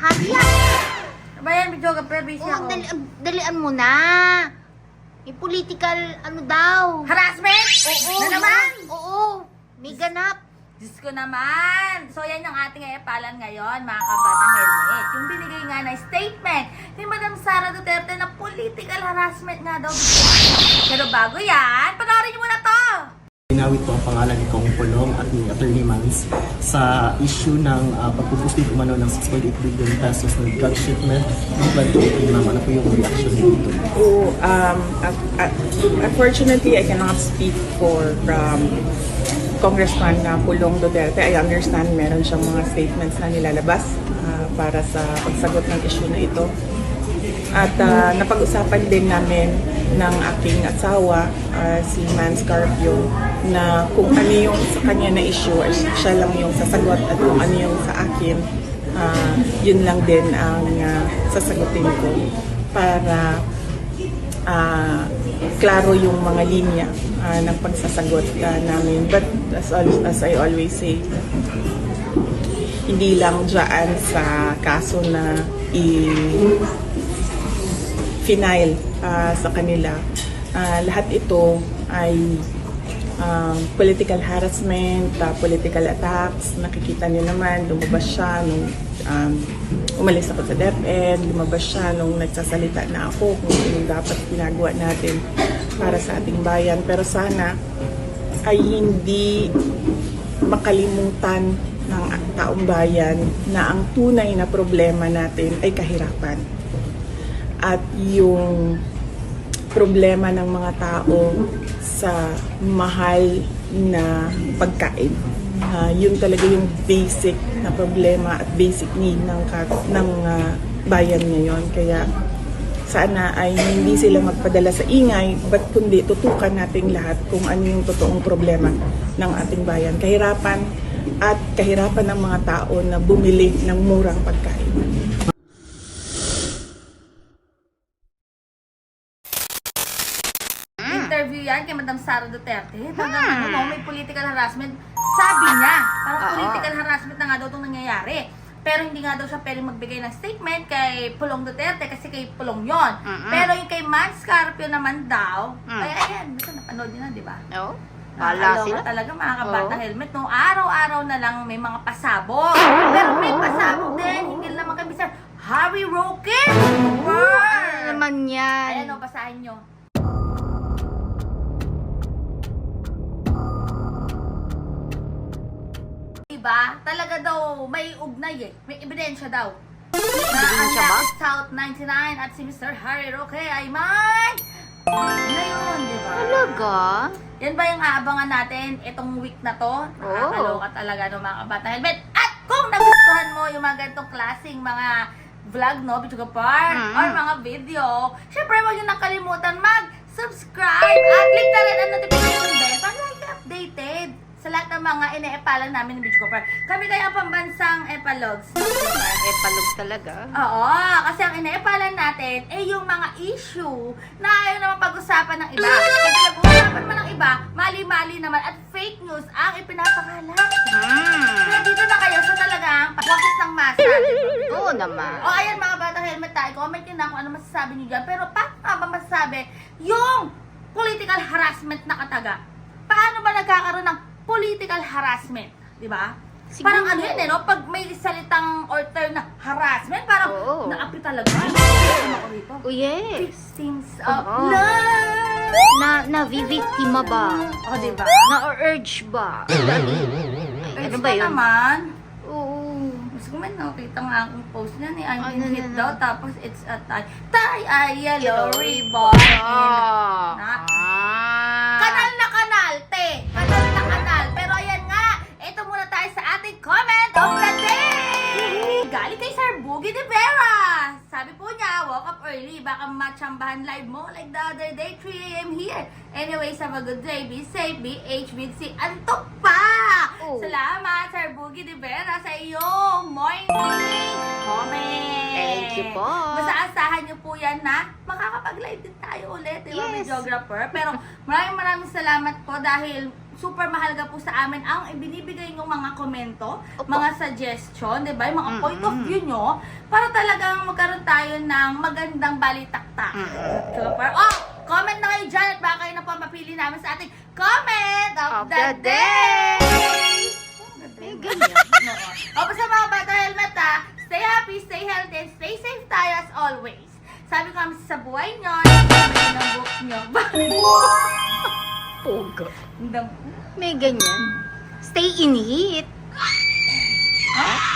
Hali Ano ba yan, videographer? Busy Oo, ako. dali, dalian mo na. May political, ano daw. Harassment? Oo. Na naman? Oo. May ganap. Diyos ko naman! So yan yung ating epalan ngayon, mga kabatang helmet. Yung binigay nga na statement ni Madam Sara Duterte na political harassment nga daw. Pero bago yan, panoorin niyo muna to! Inawit po ang pangalan ni Kong Pulong at ni Attorney Mans sa issue ng uh, pagpupustig umano ng 6.8 billion pesos ng drug shipment Plan 2018. Ma'am, ano po yung reaction niyo dito? Oh, um, uh, uh, unfortunately, I cannot speak for um, Congressman uh, Pulong Duterte. I understand meron siyang mga statements na nilalabas uh, para sa pagsagot ng issue na ito. At uh, napag-usapan din namin ng aking asawa, uh, si Man Scarpio, na kung ano yung sa kanya na issue, ay siya lang yung sasagot at kung ano yung sa akin, uh, yun lang din ang uh, sasagutin ko para ah, klaro yung mga linya ah, ng pagsasagot ah, namin. But as, as I always say, hindi lang dyan sa kaso na i- final ah, sa kanila. Ah, lahat ito ay um, political harassment, ah, political attacks. Nakikita niyo naman, lumabas siya nung um, umalis ako sa DepEd, lumabas siya nung nagsasalita na ako kung anong dapat ginagawa natin para sa ating bayan. Pero sana ay hindi makalimutan ng taong bayan na ang tunay na problema natin ay kahirapan. At yung problema ng mga tao sa mahal na pagkain. Ah, yun talaga yung basic na problema at basic need ng, ng ah, bayan ngayon. Kaya sana ay hindi sila magpadala sa ingay, but kundi tutukan nating lahat kung ano yung totoong problema ng ating bayan. Kahirapan at kahirapan ng mga tao na bumili ng murang pagkain. Interview yan kay Madam Sara Duterte. Talagang ano, no, may political harassment. Sabi niya, parang Oo. political harassment na nga daw itong nangyayari. Pero hindi nga daw siya pwedeng magbigay ng statement kay Pulong Duterte kasi kay Pulong yon. Mm-mm. Pero yung kay Man Scarpio naman daw, Mm. ay ayan, basta napanood niyo na, di ba? Oo. Wala Nakakaloka sila. talaga mga kabata Oo. helmet. No, araw-araw na lang may mga pasabog. Pero may pasabog din. Hindi naman kami sa Harry Roque. Ano naman yan? Ayan o, basahin nyo. Diba? Talaga daw may ugnay eh. May ebidensya daw. Na ang ba? South 99 at si Mr. Harry Roque ay may... Ngayon, di ba? Talaga? Yan ba yung aabangan natin itong week na to? Nakakaloka talaga no mga kabata helmet. At kung nagustuhan mo yung mga ganitong klaseng mga vlog, no, Bichuga Park, Mm. or mga video, syempre huwag nyo nakalimutan mag-subscribe at click na rin ang notification sa lahat ng mga ine-epalan namin ng Bichuga Park. Kami kaya ang pambansang epalogs. Eh, palog talaga. Oo, kasi ang ineepalan natin ay yung mga issue na ayaw naman pag-usapan ng iba. Kung pinag-uusapan mo ng iba, mali-mali naman at fake news ang ipinapakalat. Kaya Hmm. dito na kayo sa talagang pagwakas ng masa. Oo naman. O ayan mga batang helmet tayo, comment nyo na kung ano masasabi nyo dyan. Pero paano nga ba masasabi yung political harassment na kataga? Paano ba nagkakaroon ng political harassment? Di ba? Siguro. Parang ano yun eh, no? Pag may salitang or term na harassment, parang Oo. naapi talaga. Ano ako? Oh, yes. Victims of Oo. love! Na, na bibiktima ba? O, di ba? Na-urge ba? ano ba yun? naman. Oo. Ko man nakita nga akong post niya ni I'm Ano in na hit na? daw, tapos it's a tie. Tie ay yellow ribbon. Ah. Na- Ah. Na kanal, early, baka matsambahan live mo like the other day, 3 a.m. here. Anyways, have a good day. Be safe, be H, be C. Antok pa! Oh. Salamat, Sir Boogie de Vera, sa iyong morning comment. Thank you po. Basta asahan niyo po yan na makakapag-live din tayo ulit, di ba, Yes. videographer? Pero maraming maraming salamat po dahil super mahalaga po sa amin ang ibinibigay ng mga komento, Opo. mga suggestion, di ba? Yung mga point of view nyo para talagang magkaroon tayo ng magandang balitaktak. Super. Oh, comment na kayo dyan at baka kayo na po mapili namin sa ating comment of, Of the, the day. Eh, ganyan. O, sa mga bata helmet ha, stay happy, stay healthy, and stay safe tayo as always. Sabi ko kami sa buhay nyo, sabi ng book nyo. Pogo. May ganyan. Stay in heat. Huh?